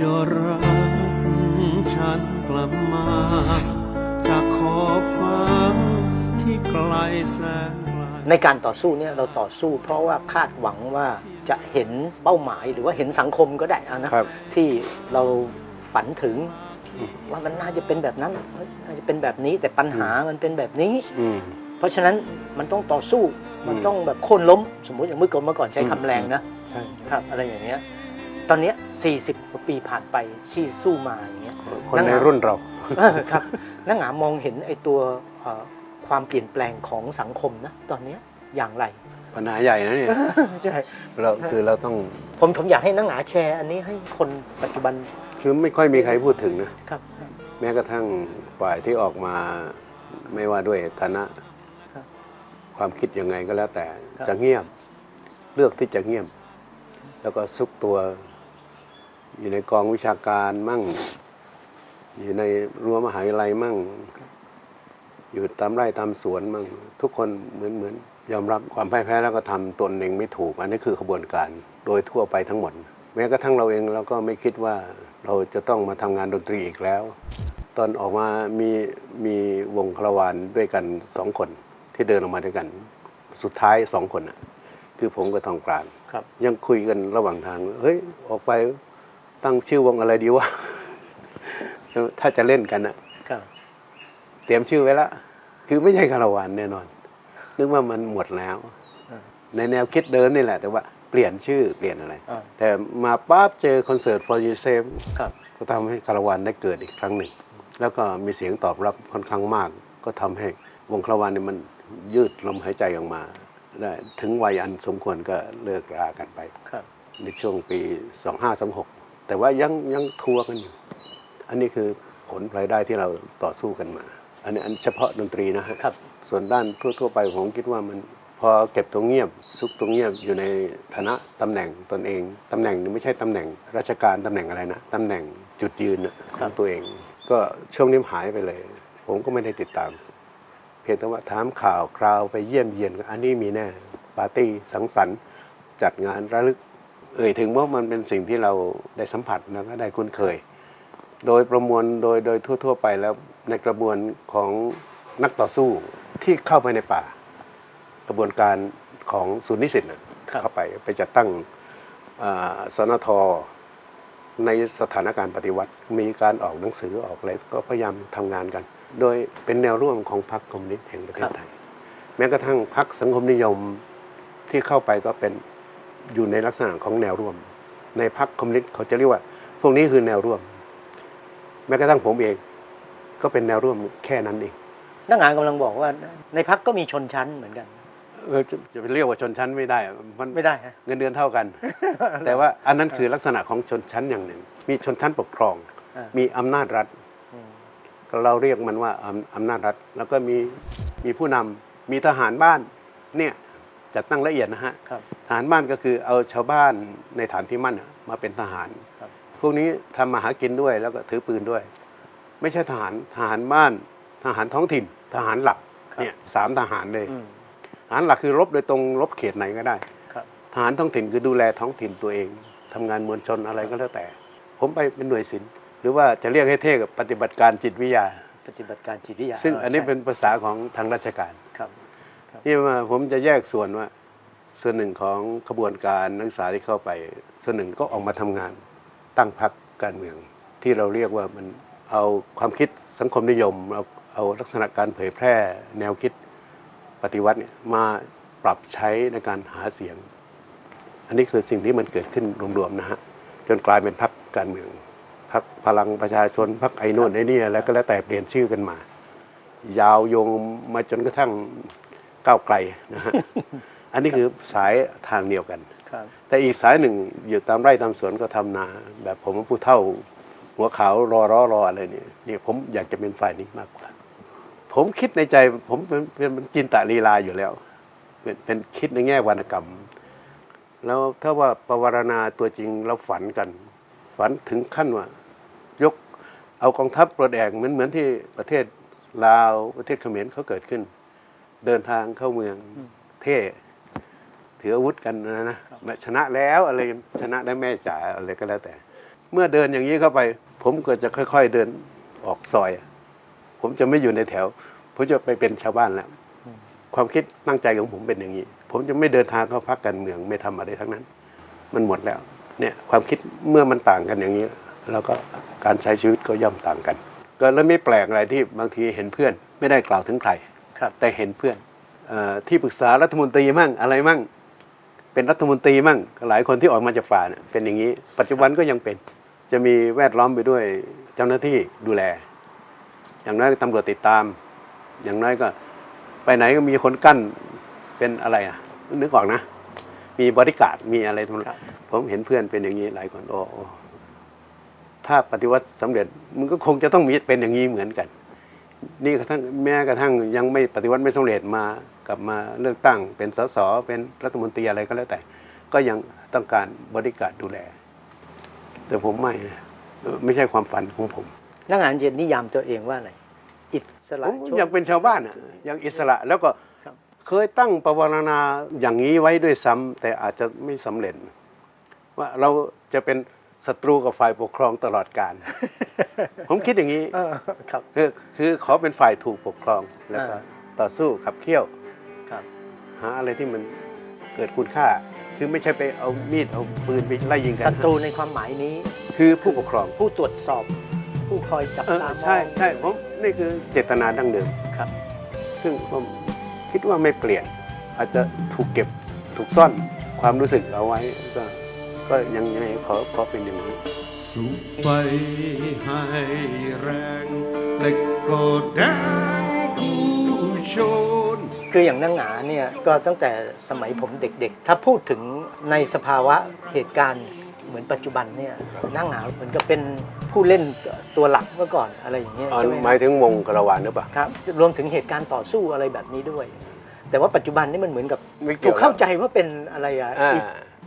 ยรักฉันกลับมาจากขอบฟ้าที่ไกลแสนไกลในการต่อสู้เนี่ยเราต่อสู้ เพราะว่าคาดหวังว่าจะเห็นเป้าหมายหรือว่าเห็นสังคมก็ได้อะนะครับที่เราฝันถึง ว่ามันน่าจะเป็นแบบนั้นเฮ้ยน่าจะเป็นแบบนี้แต่ปัญหามันเป็นแบบนี้อืมเพราะฉะนั้นมันต้องต่อสู้มันอืมต้องแบบโค่นล้ม สมมุติอย่างเมื่อก่อนเมื่อก่อนใช้อืมคำแรงนะใช่ครับอะไรอย่างเงี้ย ตอนเนี้ย40กว่าปีผ่านไปที่สู้มาอย่างเงี้ยคนในรุ่นเราเออครับนักหงามองเห็นไอ้ตัวเอ่อความเปลี่ยนแปลงของสังคมนะตอนเนี้ยอย่างไรปัญหาใหญ่นะเนี่ยใช่ เราคือเราต้องผมผมอยากให้นักหนาแชร์อันนี้ให้คนปัจจุบันคือไม่ค่อยมีใครพูดถึงนะ ครับ แม้กระทั่งฝ่ายที่ออกมาไม่ว่าด้วยฐานะ ครับความคิดยังไงก็แล้วแต่ครับ จะเงียบ เลือกที่จะเงียบ แล้วก็ซุกตัว อยู่ในกองวิชาการมั่ง อยู่ในรั้วมหาวิทยาลัยมั่ง อยู่ตามไร่ตามสวนมั่ง ทุกคนเหมือนเหมือนยอมรับความพ่ายแพ้แล้วก็ทำตนเองไม่ถูก อันนี้คือขบวนการโดยทั่วไปทั้งหมด แม้กระทั่งเราเองเราก็ไม่คิดว่าเราจะต้องมาทำงานดนตรีอีกแล้ว ตอนออกมามีมีวงคาราวานด้วยกันสองคนที่เดินออกมาด้วยกัน สุดท้ายสองคนน่ะคือผมกับทองกลางครับยังคุยกันระหว่างทาง เฮ้ย ออกไป ตั้งชื่อวงอะไรดีวะถ้าจะเล่นกันน่ะครับเตรียมชื่อไว้แล้วคือไม่ใช่คาราวานแน่นอน นึกว่ามันหมดแล้วอ่าในแนวคิดเดินนี่แหละ แต่ว่าเปลี่ยนชื่อเปลี่ยนอะไรอ่าแต่มาปั๊บเจอคอนเสิร์ต for you save ครับก็ทำให้คาราวานได้เกิดอีกครั้งหนึ่ง แล้วก็มีเสียงตอบรับค่อนข้างมาก ก็ทำให้วงคาราวานเนี่ยมันยืดลมหายใจออกมาได้ถึงวัยอันสมควรก็เลิกรากันไปครับในช่วงปี 2536 แต่ว่ายังยังทัวร์กันอยู่ อันนี้คือผลรายได้ที่เราต่อสู้กันมา อันนี้อันเฉพาะดนตรีนะฮะครับส่วนด้านทั่ว ๆ ไปผมคิดว่ามันพอเก็บตัวเงียบ ซุกตัวเงียบอยู่ในฐานะตำแหน่งตนเองตำแหน่งนี่ไม่ใช่ตำแหน่ง ราชการตำแหน่งอะไรนะตำแหน่งจุดยืนน่ะของตัวเอง ก็ช่วงนี้หายไปเลย ผมก็ไม่ได้ติดตาม เพียงแต่ว่าถามข่าวคราวไปเยี่ยมเยียน อันนี้มีแน่ปาร์ตี้สังสรรค์ จัดงานระลึก เอ่ยถึงว่ามันเป็นสิ่งที่เราได้สัมผัสแล้วก็ได้คุ้นเคย โดยประมวลโดยโดยทั่ว ๆ ไปแล้วในกระบวนของนักต่อสู้ที่เข้าไปในป่า กระบวนการของศูนย์นิสิตน่ะครับเข้าไปไปจัดตั้งอ่าสนทในสถานการณ์ปฏิวัติ มีการออกหนังสือออกอะไรก็พยายามทำงานกัน โดยเป็นแนวร่วมของพรรคคอมมิวนิสต์แห่งประเทศไทย แม้กระทั่งพรรคสังคมนิยมที่เข้าไปก็เป็น อยู่ในลักษณะของแนวร่วม ในพรรคคอมมิวนิสต์เขาจะเรียกว่า พวกนี้คือแนวร่วม แม้กระทั่งผมเอง ก็เป็นแนวร่วมแค่นั้นเองนักหงานกำลังบอกว่า ในพักก็มีชนชั้นเหมือนกันเออจะจะไปเรียกว่าชนชั้นไม่ได้อะมันไม่ได้ฮะเงินเดือนเท่ากัน แต่ว่าอันนั้นคือลักษณะของชนชั้นอย่างหนึ่ง มีชนชั้นปกครองอ่ามีอำนาจรัฐอืมเราเรียกมันว่าอำอำนาจรัฐ แล้วก็มีมีผู้นำมีทหารบ้าน เนี่ย จัดตั้งละเอียดนะฮะครับทหารบ้านก็คือเอาชาวบ้านในฐานที่มั่นอะมาเป็นทหารครับพวกนี้ทำมาหากินด้วยแล้วก็ถือปืนด้วย ไม่ใช่ทหารทหารบ้าน ทหารท้องถิ่น ทหารหลักครับเนี่ยสามทหารเลยอืมทหารหลักคือรบโดยตรงรบเขตไหนก็ได้ครับทหารท้องถิ่นคือดูแลท้องถิ่นตัวเองทำงานมวลชนอะไรก็แล้วแต่ ผมไปเป็นหน่วยศิลป์หรือว่าจะเรียกให้เท่กับปฏิบัติการจิตวิทยา ปฏิบัติการจิตวิทยา ซึ่งอันนี้ใช่เป็นภาษาของทางราชการ ครับที่ว่าผมจะแยกส่วนว่า ส่วนหนึ่งของขบวนการนักศึกษาที่เข้าไป ส่วนหนึ่งก็ออกมาทำงานตั้งพรรคการเมือง ที่เราเรียกว่ามันเอาความคิดสังคมนิยมเอาเอาลักษณะการเผยแพร่แนวคิดปฏิวัติเนี่ยมาปรับใช้ในการหาเสียง อันนี้คือสิ่งที่มันเกิดขึ้นรวมๆนะฮะจนกลายเป็นพรรคการเมืองพรรคพลังประชาชนพรรคไอ้โน่นไอ้นี่แล้วก็แล้วแต่เปลี่ยนชื่อกันมา ยาวโยงมาจนกระทั่ง ก้าวไกลนะฮะอันนี้คือสายทางเดียวกันครับแต่อีกสายหนึ่งอยู่ตามไร่ตามสวนก็ทำนา แบบผมผู้เท่า หัวขาวรอรอรออะไรเนี่ยเนี่ยผมอยากจะเป็นฝ่ายนี้มากกว่า ผมคิดในใจผมเป็นเป็นเป็นจินตะลีลาอยู่แล้ว เป็นเป็นคิดในแง่วรรณกรรม แล้วถ้าว่าประวารณาตัวจริงเราฝันกัน ฝันถึงขั้นว่า ยกเอากองทัพปลดแอกเหมือนเหมือนที่ประเทศลาวประเทศเขมรเขาเกิดขึ้น เดินทางเข้าเมืองอืมเท่ถืออาวุธกันนะนะชนะแล้วอะไรชนะได้แม่จ๋าอะไรก็แล้วแต่ เมื่อเดินอย่างนี้เข้าไป ผมก็จะค่อย ๆเดินออกซอย ผมจะไม่อยู่ในแถว ผมจะไปเป็นชาวบ้านแล้วอืมความคิดตั้งใจของผมเป็นอย่างนี้ ผมจะไม่เดินทางเข้าพักการเมืองไม่ทำอะไรทั้งนั้น มันหมดแล้ว เนี่ยความคิดเมื่อมันต่างกันอย่างนี้ แล้วก็การใช้ชีวิตก็ย่อมต่างกัน ก็แล้วไม่แปลกอะไรที่บางทีเห็นเพื่อน ไม่ได้กล่าวถึงใคร ครับ แต่เห็นเพื่อนเออที่ปรึกษารัฐมนตรีมั่งอะไรมั่ง เป็นรัฐมนตรีมั่ง หลายคนที่ออกมาจากป่าเนี่ยเป็นอย่างนี้ ปัจจุบันก็ยังเป็น จะมีแวดล้อมไปด้วยเจ้าหน้าที่ดูแล อย่างน้อยก็ตำรวจติดตาม อย่างน้อยก็ ไปไหนก็มีคนกั้นเป็นอะไรอะนึกออกนะ มีบริการดมีอะไรทั้งนั้นผมเห็นเพื่อนเป็นอย่างนี้หลายคนโอ้โอ้ถ้าปฏิวัติสำเร็จมันก็คงจะต้องมีเป็นอย่างนี้เหมือนกัน นี่กระทั่งแม้กระทั่งยังไม่ปฏิวัติไม่สำเร็จมากลับมาเลือกตั้ง เป็นสสเป็นรัฐมนตรีอะไรก็แล้วแต่ ก็ยังต้องการบริการดดูแล แต่ผมไม่นะเออไม่ใช่ความฝันของผมนักงานเย็นนิยามตัวเองว่าอะไรอิสระผมชนอยากเป็นชาวบ้านอะยังอิสระแล้วก็ครับเคยตั้งประวารณาอย่างนี้ไว้ด้วยซ้ำแต่อาจจะไม่สำเร็จ ว่าเราจะเป็น ศัตรูกับฝ่ายปกครองตลอดกาลผมคิดอย่างนี้เออครับ คือคือขอเป็นฝ่ายถูกปกครองแล้วก็อ่า ต่อสู้ขับเคี่ยว ครับ หาอะไรที่มันเกิดคุณค่า คือไม่ใช่ไปเอามีดเอาปืนไปไล่ยิงกัศัตรูในความหมายนี้ คือผู้ปกครองผู้ตรวจสอบ ผู้คอยจับเออตามอง ใช่ใช่ผมนี่คือเจตนาดั้งเดิมครับ ซึ่งผมคิดว่าไม่เปลี่ยน อาจจะถูกเก็บถูกซ่อนความรู้สึกเอาไว้ก็ ก็ยังยังไงขอขอเป็นอย่างนี้สุไฟให้แรงเหล็กก็แดงคู่ชน คืออย่างนังหงาเนี่ยก็ตั้งแต่สมัยผมเด็กๆ ถ้าพูดถึงในสภาวะเหตุการณ์เหมือนปัจจุบันเนี่ยนังหงาเหมือนกับเป็นผู้เล่นตัวหลักเมื่อก่อนอะไรอย่างเงี้ยอ๋อใช่ไหมหมายถึงวงกระวานหรือเปล่า ครับรวมถึงเหตุการณ์ต่อสู้อะไรแบบนี้ด้วย แต่ว่าปัจจุบันนี่มันเหมือนกับไม่เกี่ถูยวกเข้าใจว่าเป็นอะไรอะอ่า อีก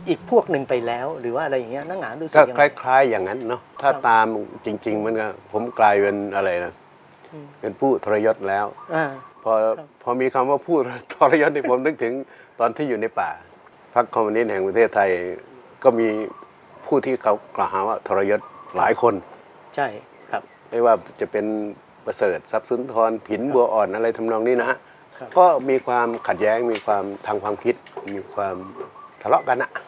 อีกพวกหนึ่งไปแล้ว หรือว่าอะไรอย่างเงี้ยนังหงารู้สึก็กยังคไง ล้ายๆอย่างนั้นเนาะถ้าครับ ตามจริง ๆ มันก็ผมกลายเป็นอะไรนะอืมเป็นผู้ทรยศแล้ว อ่า พอครับ พอมีคำว่าผู้ทรยศที่ผมนึกถึงตอนที่อยู่ในป่าพรรคคอมมิวนิสต์แห่งประเทศไทย ก็มีผู้ที่เขากล่าวหาว่าทรยศหลายคน ใช่ครับ ไม่ว่าจะเป็นประเสริฐทรัพย์สุนทรผินบัวอ่อนอะไรทำนองนี้นะฮะก็มีความขัดแย้งมีความทางความคิด มีความทะเลาะกันอะอ่า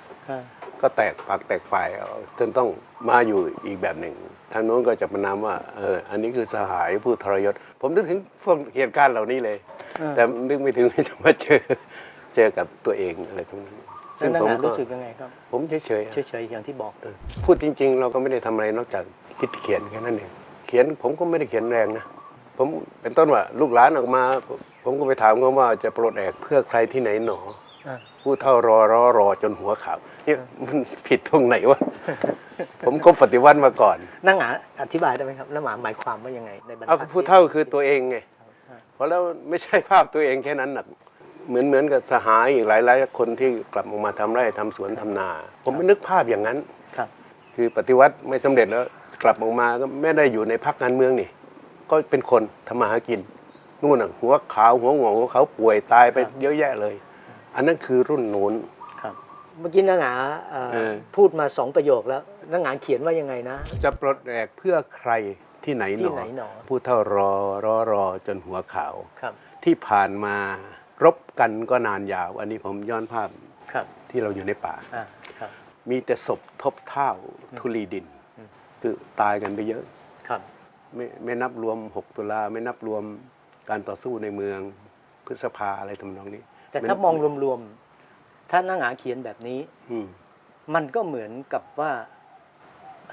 ก็แตกฝักแตกฝ่ายเอาจนต้องมาอยู่อีกแบบหนึ่ง ทางโน้นก็จะประนามว่าเอออันนี้คือสหายผู้ทรยศ ผมนึกถึงพวกเหตุการณ์เหล่านี้เลยอ่าแต่นึกไม่ถึงว่าจะมาเจอเจอกับตัวเองอะไรทั้งนั้นแล้วนังผมหงาก็รู้สึกยังไงครับ ผมเฉยๆอะเฉยๆอย่างที่บอกเออพูดจริง ๆ เราก็ไม่ได้ทำอะไรนอกจากคิดเขียนแค่นั้นเองเขียนผมก็ไม่ได้เขียนแรงนะผมเป็นต้นว่าลูกหลานออกมา ผมก็ไปถามเขาว่าจะปลดแอกเพื่อใครที่ไหนหนออ่า ผู้เท่ารอรอรอจนหัวขาวเนี่ยมันผิดตรงไหนวะ ผมก็ปฏิวัติมาก่อนนังหงาอธิบายได้ไหมครับนังหงาหมายความว่ายังไงในบรรเอาทัดผู้เท่าคือตัวเองไงอ่าเพราะแล้วไม่ใช่ภาพตัวเองแค่นั้นหนักเหมือนเหมือนกับสหายอีกหลายหลายๆคนที่กลับออกมาทำไร่ทำสวนทำนา ผมไม่นึกภาพอย่างนั้นครับ คือปฏิวัติไม่สำเร็จแล้วกลับออกมาก็ไม่ได้อยู่ในพรรคการเมืองนี่ ก็เป็นคนทำมาหากินนู่นน่ะหัวขาวหัวงอกหัวเขาวป่วยตายไปครับเยอะแยะเลย อันนั้นคือรุ่นโน้นครับเมื่อกี้นังหงาเอ่อเออ พูดมาสองประโยคแล้วนังหงาเขียนว่ายังไงนะ จะปลดแอกเพื่อใครที่ไหนหนที่อไหนหนอ ผู้เท่ารอรอรอจนหัวขาว ครับที่ผ่านมารบกันก็นานยาว อันนี้ผมย้อนภาพครับที่เราอยู่ในป่า อ่าครับ มีแต่ศพทบเท่าทุลีดิน อืม คือตายกันไปเยอะ ครับไม่ไม่นับรวม 6 ตุลาไม่นับรวมการต่อสู้ในเมืองพฤษภาอะไรทำนองนี้ แต่ถ้ามองรวมๆ ถ้านังหงาเขียนแบบนี้ อืมมันก็เหมือนกับว่า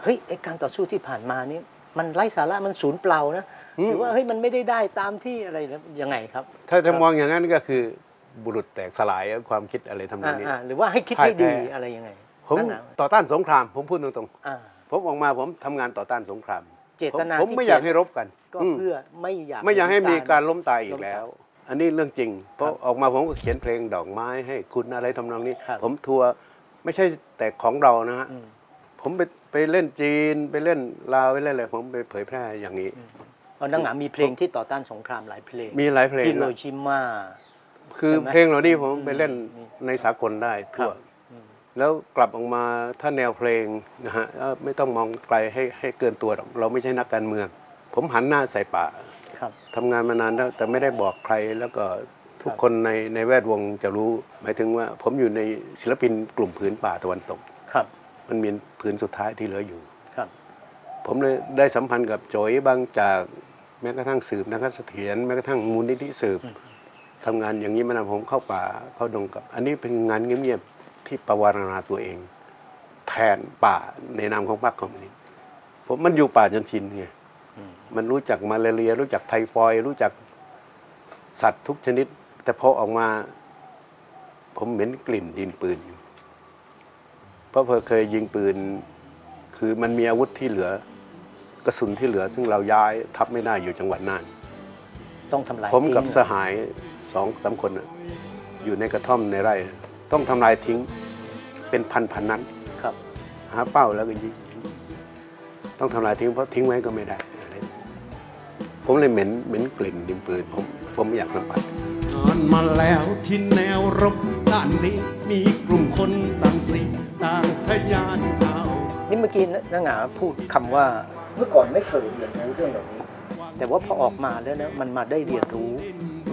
เฮ้ยไอการต่อสู้ที่ผ่านมานี่มันไร้สาระมันสูญเปล่านะอืมหรือว่าเฮ้ยมันไม่ได้ได้ตามที่อะไรนะยังไงครับ ถ้าจะมองอย่างนั้นก็คือบุรุษแตกสลายความคิดอะไรทำนองนี้อ่าๆหรือว่าให้คิดให้ดีพ่ายแพ้อะไรยังไง ผมนังหงาต่อต้านสงคราม ผมพูดตรงอ่าๆผมออกมาผมทำงานต่อต้านสงคราม เจตนาผมผมที่ไม่อยากเขีให้นรบกัน ก็อืมเพื่อไม่อยากไม่อยากให้มีการล้ล้มตายอีกแล้ว อันนี้เรื่องจริง เพราะครับออกมาผมก็เขียนเพลงดอกไม้ให้คุณอะไรทำนองนี้ครับผมทัวร์ไม่ใช่แต่ของเรานะฮะอืมผมไปไปเล่นจีนไปเล่นลาวไปเล่นอะไรผมไปเผยแพร่อย่างนี้เพราะนังหงามีเพลงที่ต่อต้านสงครามหลายเพลง มีหลายเพลงฮิโรนะชิมาคือใช่ไหมเพลงเหล่านี้ผมไปเล่นอืมในสากลได้ทั่วอืมแล้วกลับออกมาถ้าแนวเพลงนะฮะเอ่อไม่ต้องมองไกลให้ให้เกินตัวหรอกเราไม่ใช่นักการเมือง ผมหันหน้าใส่ป่า ครับทำงานมานานแล้วแต่ไม่ได้บอกใครแล้วก็ทุกครับคนในในแวดวงจะรู้ หมายถึงว่าผมอยู่ในศิลปินกลุ่มผืนป่าตะวันตก ครับ มันมีผืนสุดท้ายที่เหลืออยู่ครับ ผมเลยได้สัมพันธ์กับโจยบางจากแม้กระทั่งสืบนะครับเสถียรแม้กระทั่งมูลนิธิสืบทำงานอย่างนี้มานานผมเข้าป่าเข้าดงกับ อันนี้เป็นงานเงียบๆที่ประวารณาตัวเอง แทนป่าในนามของพรรคคอมมิวนิสต์ผมมันอยู่ป่าจนชินไงอื มมันรู้จักมาลาเรีย รู้จักไทฟอยด์รู้จักสัตว์ทุกชนิด แต่พอออกมา ผมเหม็นกลิ่นดินปืนอยู่เพราะเพอเคยยิงปืน คือมันมีอาวุธที่เหลือ กระสุนที่เหลือ ซึ่งเราย้ายทับไม่ได้อยู่จังหวัดน่านต้องทำลายผมกับทิ้งสหายสองสามคนน่ะอยู่ในกระท่อมในไร่ ต้องทำลายทิ้ง เป็นพันพันๆนัดครับ หาเป้าแล้วก็ยิงต้องทำลายทิ้งเพราะทิ้งไว้ก็ไม่ได้อะไร ผมเลยเหม็นเหม็นกลิ่นดินปืนผมผมไม่อยากสัมผัสนานมาแล้วที่แนวรบด้านนี้ มีกลุ่มคนต่างสีต่างทะยานเข้านี่เมื่อกี้นางหงาพูดคำว่าเมื่อก่อนไม่เคยเรียนรู้เรื่องเหล่านี้ แต่ว่าพอออกมาแล้วนะมันมาได้เรียนรู้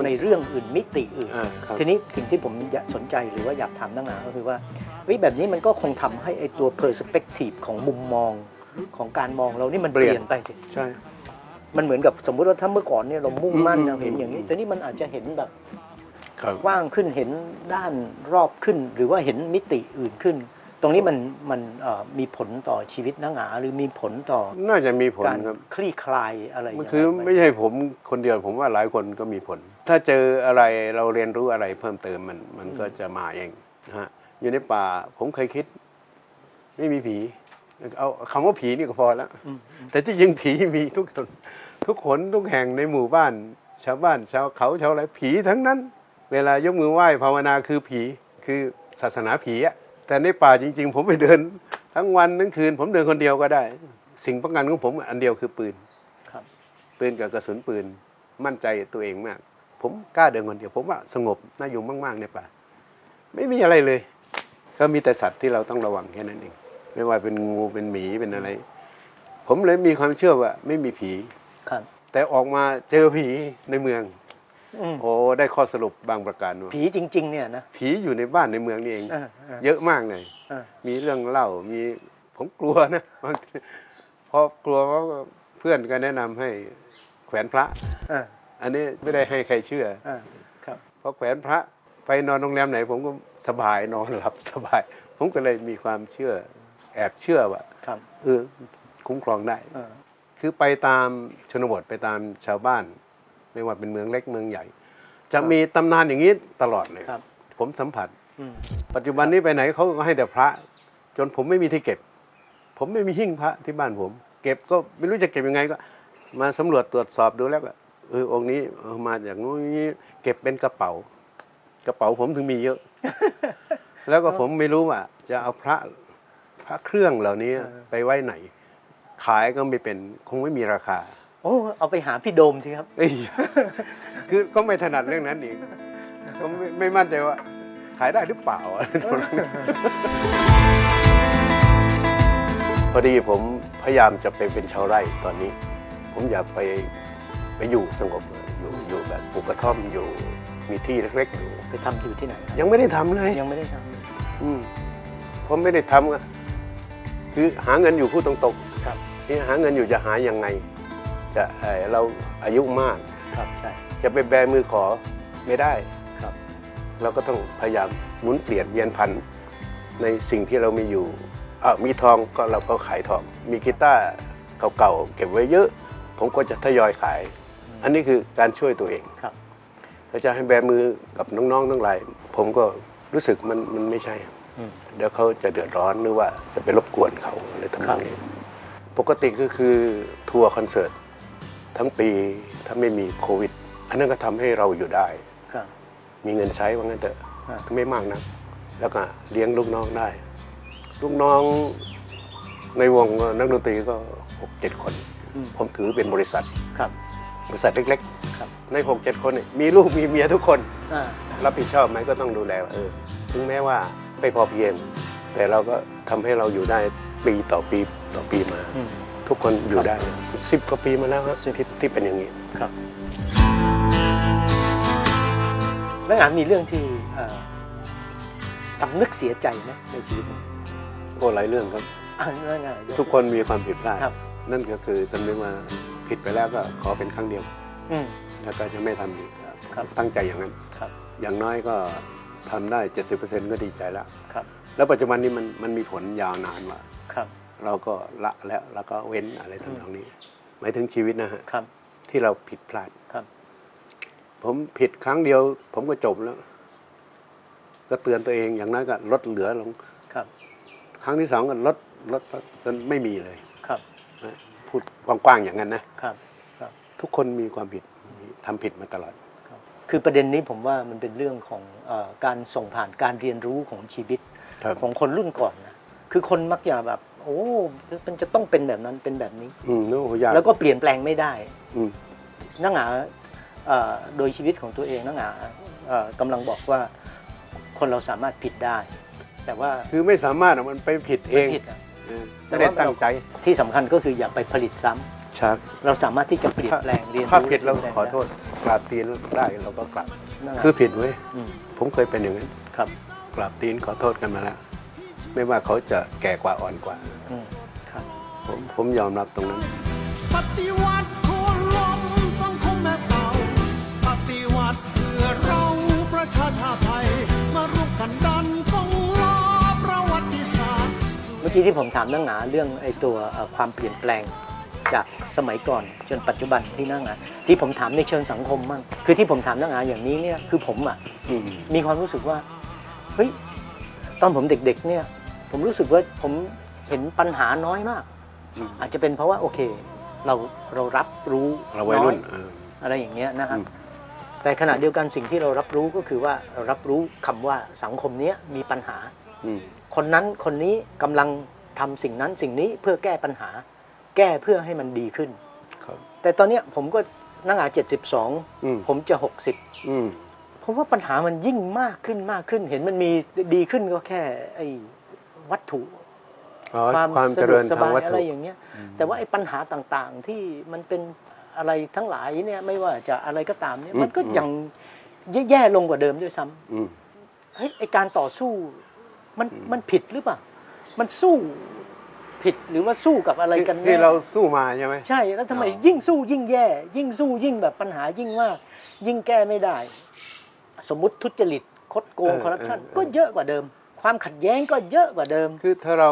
ในเรื่องอื่นมิติอื่นอ่าครับทีนี้สิ่งที่ผมอยากสนใจหรือว่าอยากถามนางหงาก็คือว่าเฮ้ยแบบนี้มันก็คงทำให้ไอตัว perspective ของมุมมองของการมองเรานี่มันเปลี่ยนไปสิใช่ มันเหมือนกับสมมุติว่าถ้าเมื่อก่อนเนี่ยเรามุ่งมั่นอืมเราเห็นอย่างนี้อืมแต่นี่มันอาจจะเห็นแบบครับกว้างขึ้นเห็นด้านรอบขึ้น หรือว่าเห็นมิติอื่นขึ้น ตรงนี้มันมันเอ่อมีผลต่อชีวิตนักหนาหรือมีผลต่อ น่าจะมีผลการครับคลี่คลายอะไรมันย่างคือนั้นหไม่ใช่ผมคนเดียวผมว่าหลายคนก็มีผล ถ้าเจออะไรเราเรียนรู้อะไรเพิ่มเติมมันมันก็จะมาเองนะฮะอยู่ในป่าผมเคยคิด ไม่มีผีเอาคำว่าผีนี่ก็พอแล้วอืมแต่ที่จริงผีมีทุกตน ทุกขนทุกแห่งในหมู่บ้าน ชาวบ้านชาวเขาชาวอะไรผีทั้งนั้น เวลายกมือไหว้ภาวนาคือผีคือศาสนาผีอะแต่ในป่าจริง ๆ ผมไปเดิน ทั้งวันทั้งคืน ผมเดินคนเดียวก็ได้ สิ่งป้องกันของผมอันเดียวคือปืนครับปืนกับกระสุนปืนมั่นใจตัวเองมาก ผมกล้าเดินคนเดียว ผมว่าสงบน่าอยู่มากๆในป่าไม่มีอะไรเลย ก็มีแต่สัตว์ที่เราต้องระวังแค่นั้นเอง ไม่ว่าเป็นงูเป็นหมีเป็นอะไร ผมเลยมีความเชื่อว่าไม่มีผี ครับ แต่ออกมาเจอผีในเมือง อืมโอ้ได้ข้อสรุปบางประการว่าผีจริง ๆ เนี่ยนะผีอยู่ในบ้านในเมืองนี่เองเออเออเยอะมากเลยเออมีเรื่องเล่ามีผมกลัวนะบางทีพอกลัวเพราะว่าเพื่อนก็แนะนำให้แขวนพระเอออันนี้ไม่ได้ให้ใครเชื่อเออครับ เพราะแขวนพระไปนอนโรงแรมไหน ผมก็สบายนอนหลับสบาย ผมก็เลยมีความเชื่อ แอบเชื่อว่าครับเออคุ้มครองได้เออ คือไปตามชนบทไปตามชาวบ้าน ไม่ว่าเป็นเมืองเล็กเมืองใหญ่ จะมีตำนานอย่างนี้ตลอดเลยครับ ผมสัมผัสอืมปัจจุบันนี้ไปไหนเขาก็ให้แต่พระ จนผมไม่มีที่เก็บ ผมไม่มีหิ้งพระที่บ้านผม เก็บก็ไม่รู้จะเก็บยังไงก็ มาสำรวจตรวจสอบดูแล้วก็เออองค์นี้เอามาจากนู้นนี้เก็บเป็นกระเป๋า กระเป๋าผมถึงมีเยอะ แล้วก็ผมไม่รู้ว่า จะเอาพระพระเครื่องเหล่านี้เออไปไว้ไหน ขายก็ไม่เป็นคงไม่มีราคา โอ้เอาไปหาพี่โดมสิครับ เอ้ยคือก็ไม่ถนัดเรื่องนั้นอีก ก็ไม่ไม่มั่นใจว่า ขายได้หรือเปล่าอะไรตรงนั้นพอดีผมพยายามจะไปเป็นชาวไร่ตอนนี้ ผมอยากไปไปอยู่สงบอยู่อยู่แบบปลูกกระท่อมอยู่มีที่เล็กๆอยู่ ไปทำอยู่ที่ไหนครับยังไม่ได้ทำเลยยังไม่ได้ทำเลยอืมผมไม่ได้ทำก็คือหาเงินอยู่พูดตรงครับๆ นี่หาเงินอยู่จะหายังไง จะเอ่อเราอายุมากครับใช่จะไปแบมือขอไม่ได้ครับ เราก็ต้องพยายามหมุนเปลี่ยนเวียนพันในสิ่งที่เรามีอยู่อะมีทองก็เราก็ขายทอง มีกีตาร์เก่าๆเก็บไว้เยอะ ผมก็จะทยอยขาย อันนี้คือการช่วยตัวเองครับถ้าจะให้แบมือกับน้องๆทั้งหลายผมก็รู้สึกมันมันไม่ใช่อืมเดี๋ยวเขาจะเดือดร้อนหรือว่าจะไปรบกวนเขาอะไรทั้งครับนี้ ปกติก็คือทัวร์คอนเสิร์ตทั้งปีถ้าไม่มีโควิด อันนั้นก็ทำให้เราอยู่ได้ครับมีเงินใช้ว่างั้นเถอะอ่าไม่มากนะแล้วก็เลี้ยงลูกน้องได้ ลูกน้องในวงนักดนตรีก็หกเจ็ดคนอืมผมถือเป็นบริษัทครับ บริษัทเล็กครับๆในหกเจ็ดคนเนี่ยมีลูกมีเมียทุกคนอ่ารับผิดชอบไหมก็ต้องดูแลว่าเออถึงแม้ว่าไม่พอเพียงแแต่เราก็ทำให้เราอยู่ได้ปีต่อปี ต่อปีมา อืม ทุกคนอยู่ได้สิบกว่าปีมาแล้วครับที่ที่เป็นอย่างนี้ ครับแล้วงานมีเรื่องที่เอ่อสำนึกเสียใจไหมในชีวิตนี้ก็หลายเรื่องครับอ่าเรื่องงานทุกคนมีความผิดพลาดครับ นั่นก็คือสำนึกว่าผิดไปแล้วก็ขอเป็นครั้งเดียว อืม แล้วก็จะไม่ทำอีกครับ ตั้งใจอย่างนั้น ครับ อย่างน้อยก็ทำได้ 70%ก็ดีใจแล้ว ครับ แล้วปัจจุบันนี้มันมันมีผลยาวนานว่าครับ เราก็ละแล้วแล้วก็เว้นอะไรทำนองนี้ หมายถึงชีวิตนะฮะครับ ที่เราผิดพลาดครับ ผมผิดครั้งเดียว ผมก็จบแล้ว ก็เตือนตัวเองอย่างน้อยก็ลดเหลือลงครับ ครั้งที่สองก็ลดลดลดจนไม่มีเลยครับนะพูดกว้างๆอย่างนั้นนะครับ ครับ ทุกคนมีความผิดมีทำผิดมาตลอดครับคือประเด็นนี้ผมว่ามันเป็นเรื่องของเออการส่งผ่านการเรียนรู้ของชีวิตครับของคนรุ่นก่อนนะคือคนมักจะแบบ โอ้มันจะต้องเป็นแบบนั้นเป็นแบบนี้ อืมโอ้ยากแล้วก็เปลี่ยนแปลงไม่ได้อืมนักหนาเอ่อโดยชีวิตของตัวเองนักหนาเอ่อกำลังบอกว่าคนเราสามารถผิดได้ แต่ว่าคือไม่สามารถอะมันไปผิดเองผิดอะเออแต่ไม่ว่าได้ตั้งใจที่สำคัญก็คืออย่าไปผลิตซ้ำชักเราสามารถที่จะเปลี่ยนแปลงเรียนรู้ถ้าผิดเราปลี่ยนขอแปลงโทษกราบตีนได้เราก็กราบนั่นแหละคือผิดเว้ยมผมเคยเป็นอย่างนั้นครับกราบตีนขอโทษกันมาแล้ว ไม่ว่าเขาจะแก่กว่าอ่อนกว่าอืมครับผมผมยอมรับตรงนั้น ปฏิวัติโคนลมสังคมแบบเก่าปฏิวัติเพื่อเราประชาชาติไทยมาร่วมกันดันกองล้อประวัติศาสตร์สู่เมื่อกี้ที่ผมถามนักหนาเรื่องไอ้ตัวเอ่อความเปลี่ยนแปลงจากสมัยก่อนจนปัจจุบันที่นักหนาที่ผมถามในเชิงสังคมมั่งคือที่ผมถามนักหนาอย่างนี้เนี่ยคือผมอะอืมมีความรู้สึกว่าเฮ้ยตอนผมเด็กๆเนี่ย ผมรู้สึกว่าผมเห็นปัญหาน้อยมากอืมอาจจะเป็นเพราะว่าโอเค เราเรารับรู้เราวัยรุ่นอยเอออะไรอย่างเงี้ยนะครัอืบมแต่ขณะเดียวกันสิ่งที่เรารับรู้ก็คือว่าเรารับรู้คำว่าสังคมเนี้ยมีปัญหาอืมคนนั้นคนนี้กำลังทำสิ่งนั้นสิ่งนี้เพื่อแก้ปัญหา แก้เพื่อให้มันดีขึ้นครับแต่ตอนเนี้ยผมก็นักหาอืม72ผมจะ60อืมผมว่าปัญหามันยิ่งมากขึ้นมากขึ้น เห็นมันมีดีขึ้นก็แค่ไอ้ วัตถุอ๋อความความสะเจดริวกญสทางบายวัตอะถุไรอย่างเงี้ยแต่ว่าไอ้ปัญหาต่างๆที่มันเป็นอะไรทั้งหลายเนี่ยไม่ว่าจะอะไรก็ตามเนี่ยอืมมันก็อืมยังแย่ๆลงกว่าเดิมด้วยซ้ำอืมเฮ้ยไอ้การต่อสู้มันอืมมันผิดหรือเปล่า มันสู้ผิดหรือว่าสู้กับอะไรกันที่แน่ที่เราสู้มาใช่ไหมใช่แล้วทำไมอ๋อยิ่งสู้ยิ่งแย่ ยิ่งสู้ยิ่งแบบปัญหายิ่งมาก ยิ่งแก้ไม่ได้ สมมุติทุจริตคดโกงคอร์รัปชันก็เยอะกว่าเดิม ความขัดแย้งก็เยอะกว่าเดิม คือถ้าเรา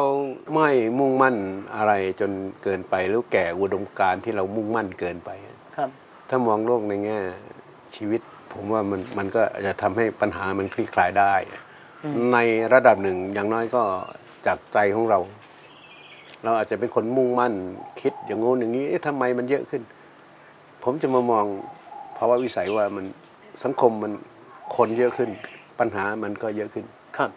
ไม่มุ่งมั่นอะไรจนเกินไปหรือแก่อุดมการณ์ที่เรามุ่งมั่นเกินไปครับ ถ้ามองโลกในแง่ชีวิต ผมว่ามันมันก็จะทำให้ปัญหามันคลี่คลายได้อืมในระดับหนึ่งอย่างน้อยก็จากใจของเรา เราอาจจะเป็นคนมุ่งมั่นคิดอย่างงู้นอย่างนี้เอ๊ะทำไมมันเยอะขึ้น ผมจะมามองภาวะวิสัยว่ามันสังคมมันคนเยอะขึ้น ปัญหามันก็เยอะขึ้นครับ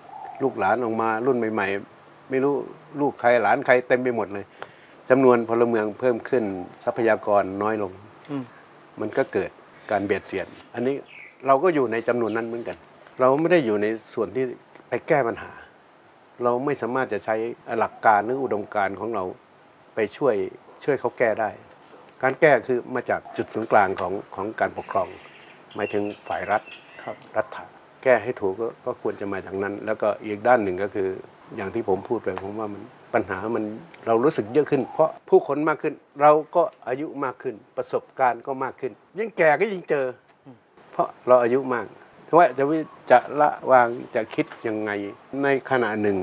ลูกหลานออกมารุ่นใหม่ ๆ ไม่รู้ลูกใครหลานใครเต็มไปหมดเลยจำนวนพลเมืองเพิ่มขึ้นทรัพยากรน้อยลงอืมมันก็เกิดการเบียดเสียด อันนี้เราก็อยู่ในจำนวนนั้นเหมือนกัน เราไม่ได้อยู่ในส่วนที่ไปแก้ปัญหา เราไม่สามารถจะใช้หลักการหรืออุดมการณ์ของเราไปช่วยช่วยเขาแก้ได้ การแก้คือมาจากจุดศูนย์กลางของของการปกครอง หมายถึงฝ่ายรัฐครับรัฐะแก้ให้ถูกก็ก็ควรจะมาจากนั้น แล้วก็อีกด้านหนึ่งก็คืออย่างที่ผมพูดไปผมว่ามันปัญหามันเรารู้สึกเยอะขึ้น เพราะผู้คนมากขึ้น เราก็อายุมากขึ้น ประสบการณ์ก็มากขึ้น ยิ่งแก่ก็ยิ่งเจอ เพราะเราอายุมากว่าจะวิจะละวางจะคิดยังไงในขณะหนึ่ง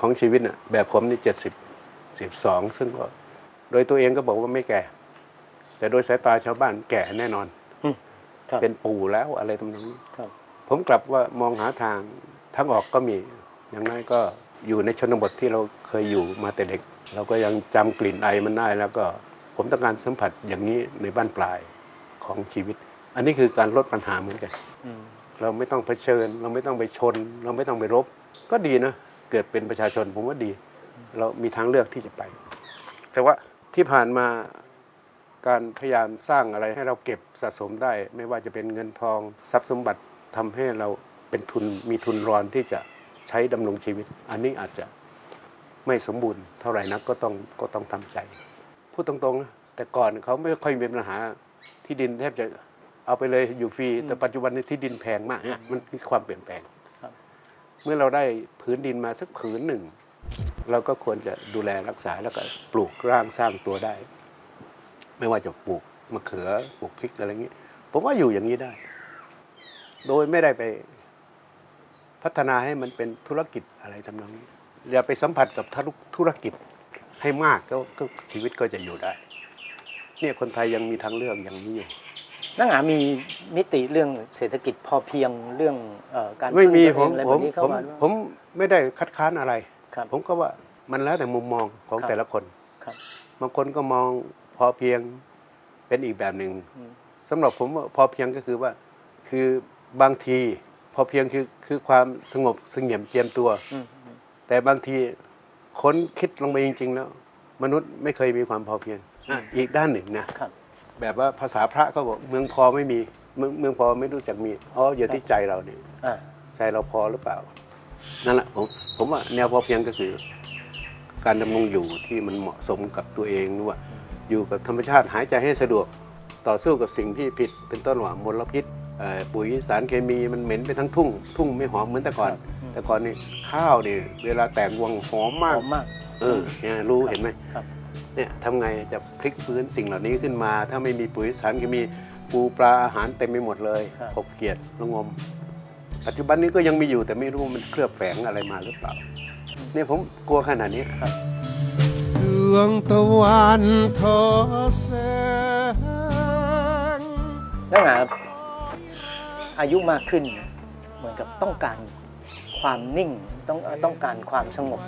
ของชีวิตน่ะแบบผมนี่เจ็ดสิบสิบสองซึ่งก็โดยตัวเองก็บอกว่าไม่แก่ แต่โดยสายตาชาวบ้านแก่แน่นอนครับเป็นปู่แล้วอะไรตำนองนี้ครับ ผมกลับว่ามองหาทางทั้งออกก็มี อย่างน้อยก็อยู่ในชนบทที่เราเคยอยู่มาแต่เด็ก เราก็ยังจำกลิ่นไอมันได้แล้วก็ผมต้องการสัมผัสอย่างนี้ในบ้านปลายของชีวิต อันนี้คือการลดปัญหาเหมือนกันเราไม่ต้องเผชิญ เราไม่ต้องไปชน เราไม่ต้องไปรบ ก็ดีนะเกิดเป็นประชาชนผมว่าดี เรามีทางเลือกที่จะไป แต่ว่าที่ผ่านมาการพยายามสร้างอะไรให้เราเก็บสะสมได้ ไม่ว่าจะเป็นเงินทองทรัพย์สมบัติ ทำให้เราเป็นทุนมีทุนรอนที่จะใช้ดำรงชีวิต อันนี้อาจจะไม่สมบูรณ์เท่าไหร่นักก็ต้องก็ต้องทำใจ พูดตรงๆนะแต่ก่อนเขาไม่ค่อยมีปัญหาที่ดินแทบจะเอาไปเลยอยู่ฟรีแต่ปัจจุบันนี้ที่ดินแพงมากเนี่ยมันมีความเปลี่ยนแปลงครับเมื่อเราได้ผืนดินมาสักผืนหนึ่ง เราก็ควรจะดูแลรักษาแล้วก็ปลูกร่างสร้างตัวได้ ไม่ว่าจะปลูกมะเขือปลูกพริกอะไรเงี้ยผมว่าอยู่อย่างนี้ได้ โดยไม่ได้ไปพัฒนาให้มันเป็นธุรกิจอะไรทำนองนี้ อย่าไปสัมผัสกับธุรธุรกิจให้มากก็ก็ชีวิตก็จะอยู่ได้ เนี่ยคนไทยยังมีทางเลือกอย่างนี้อยู่นักหามีมิติเรื่องเศรษฐกิจพอเพียงเรื่องเอ่อการไม่มีพึ่ผงมตัวเองอะไรผแบมบนี้ผเข้ามมาด้วยผมไม่ได้คัดค้านอะไรครับผมก็ว่ามันแล้วแต่มุมมองของครับแต่ละคนครับบางคนก็มองพอเพียงเป็นอีกแบบหนึ่งอืมสำหรับผมว่าพอเพียงก็คือว่าคือ บางทีพอเพียงคือคือความสงบเสงี่ยมเจียมตัวอืมอืมแต่บางทีค้นคิดลงไปจริง ๆ แล้ว มนุษย์ไม่เคยมีความพอเพียงอะอีกด้านหนึ่งนะครับแบบว่าภาษาพระเขาบอกเมืองพอไม่มีเมืองเมืองพอไม่รู้จักมีอ๋ออยู่ที่ใจเราเนี่ยอ่าใจเราพอหรือเปล่านั่นแหละผมผมว่าแนวพอเพียงก็คือ การดำรงอยู่ที่มันเหมาะสมกับตัวเองหรือว่า อยู่กับธรรมชาติหายใจให้สะดวกต่อสู้กับสิ่งที่ผิดเป็นต้นว่ามลพิษเอ่อ ปุ๋ยสารเคมีมันเหม็นไปทั้งทุ่ง ทุ่งไม่หอมเหมือนแต่ก่อน แต่ก่อนนี่ข้าวนี่เวลาแตกวงหอมหมากอมมาก เออเนี่ยรู้เห็นไหมครับเนี่ยทำไงจะพลิกฟื้นสิ่งเหล่านี้ขึ้นมา ถ้าไม่มีปุ๋ยสารเคมีปูปลาอาหารเต็มไปหมดเลยครับขบเกียดระงม ปัจจุบันนี้ก็ยังมีอยู่แต่ไม่รู้ว่ามันเคลือบแฝงอะไรมาหรือเปล่าเนี่ยผมกลัวขนาดนี้ดวงตะวันทอแสงนักหา อายุมากขึ้น เหมือนกับต้องการความนิ่งต้องต้องการความสงบ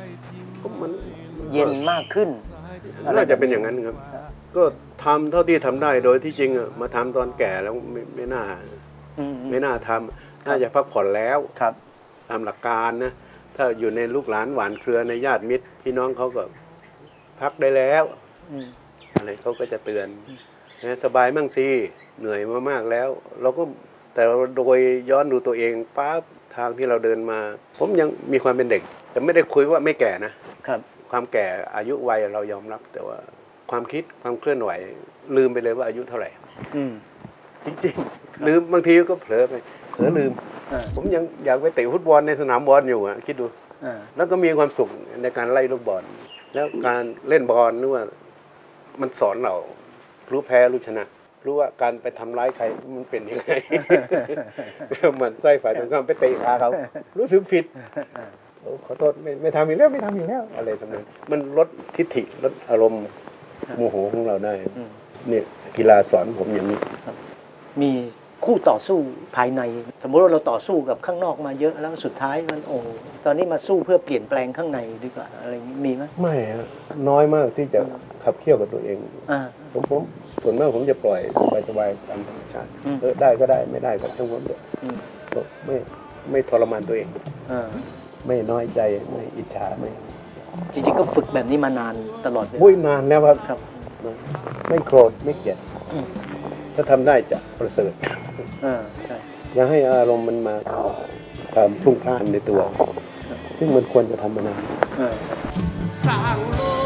มันเย็นมากขึ้นน่าจะเป็นอย่างนั้นครับ ก็ทำเท่าที่ทำได้โดยที่จริงอะมาทำตอนแก่แล้วไม่ไม่น่าอืมไม่น่าทำน่าจะพักผ่อนแล้วครับตามหลักการนะถ้าอยู่ในลูกหลานหวานเครือในญาติมิตร พี่น้องเขาก็พักได้แล้วอืมอะไรเขาก็จะเตือนนะสบายมั่งสิเหนื่อยมามากแล้ว เราก็ แต่เราโดยย้อนดูตัวเองปั๊บทางที่เราเดินมา ผมยังมีความเป็นเด็ก แต่ไม่ได้คุยว่าไม่แก่นะครับ ความแก่อายุวัยเรายอมรับ แต่ว่าความคิดความเคลื่อนไหว ลืมไปเลยว่าอายุเท่าไหร่ อืมจริงๆลืมบางทีก็เผลอไปเผลอลืม อ่าผมยังอยากไปเตะฟุตบอลในสนามบอลอยู่อะคิดดู อ่าแล้วก็มีความสุขในการไล่ลูกบอล แล้วการเล่นบอลนึกว่ามันสอนเรารู้แพ้รู้ชนะ รู้ว่าการไปทำร้ายใครมันเป็นยังไงเหมือนไส้ฝ่ายตรงข้ามไปเตะขาเขารู้สึกผิดโอ้ขอโทษไม่ไม่ทำอีกแล้วไม่ทำอีกแล้ว อะไรทำนองมันลดทิฐิลดอารมณ์โมโหของเราได้อืมเนี่ยกีฬาสอนผมอย่างนี้มี คู่ต่อสู้ภายใน สมมติว่าเราต่อสู้กับข้างนอกมาเยอะแล้วสุดท้ายมันโอ้ตอนนี้มาสู้เพื่อเปลี่ยนแปลงข้างในดีกว่าอะไรอย่างนี้มีไหมไม่ฮะน้อยมากที่จะขับเคี่ยวกับตัวเองอ่าผมผมส่วนมากผมจะปล่อยสบายๆตามธรรมชาติอืมเออได้ก็ได้ไม่ได้ก็ทั้งหมดเลยอืมก็ไม่ไม่ทรมานตัวเองอ่าไม่น้อยใจไม่อิจฉาไม่จริงๆก็ฝึกแบบนี้มานานตลอดเลยบุ้ยนานแล้วครับครับ ไม่โกรธไม่เกลียดอืม ถ้าทำได้จะประเสริฐอ่าใช่อย่าให้อารมณ์มันมาความพลุ่งพล่านในตัว ซึ่งมันควรจะทำมานาน อ่า สร้างโลก